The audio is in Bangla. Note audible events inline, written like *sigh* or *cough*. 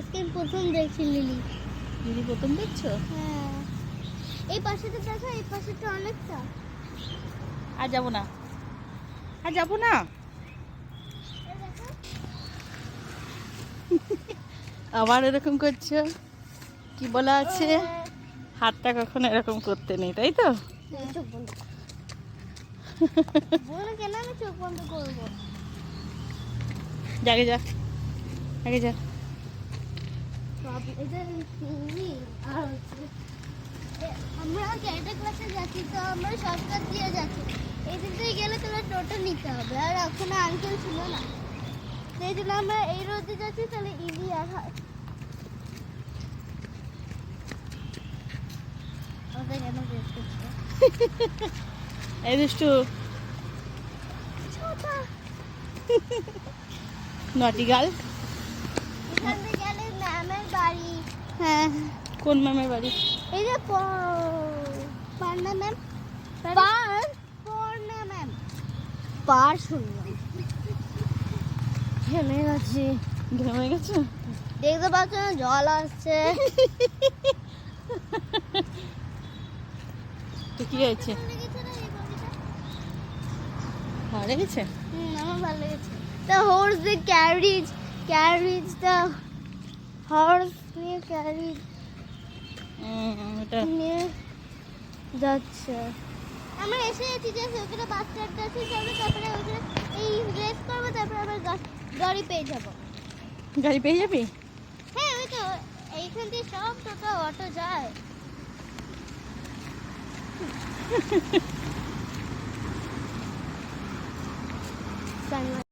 আজকে আমি প্রথম দেখছি লিলি। দিদি প্রথম দেখছ? হ্যাঁ। এই পাশেটা দেখো এই পাশেটা অনেকটা। আর যাব না। আর যাব না? আবার এরকম করছ? কি বলা আছে? হাতটা কখনো এরকম করতে নেই তাই তো? হ্যাঁ, কেন আমি চোখ বন্ধ করব? জাগে যা আগে যা। বাপ, এটা আর হচ্ছে আমরা ক্যারেটে ক্লাসে যাচ্ছি তো আমরা শর্টকাট দিয়ে যাচ্ছি। এই দিক দিয়ে গেলে তোরা টোটো নিতে হবে আর ওখানে আঙ্কেল ছিল না। সেই জন্য আমরা এই রোদে যাচ্ছি তাহলে আর এই দুষ্টু। *laughs* নটি হ্যাঁ। কোন ম্যামের বাড়ি? এই যে পান্না ম্যাম। পার পর্ণা ম্যাম। পার শুনলাম। ঘেমে গেছি। ঘেমে গেছো? দেখতে পাচ্ছ না জল আসছে। তো কি হয়েছে? ভালো লেগেছে আমার ভালো লেগেছে। The horse the carriage carriage the horse নিয়ে ওটা নিয়ে যাচ্ছে আমরা এসে গেছি যে ওখানে বাচ্চা একটা আছে যাবে তারপরে ওখানে এই রেস করব তারপরে আবার গাড়ি পেয়ে যাব। গাড়ি পেয়ে যাবি? হ্যাঁ ওই তো এইখান দিয়ে সব টোটো অটো যায়। *laughs* *laughs*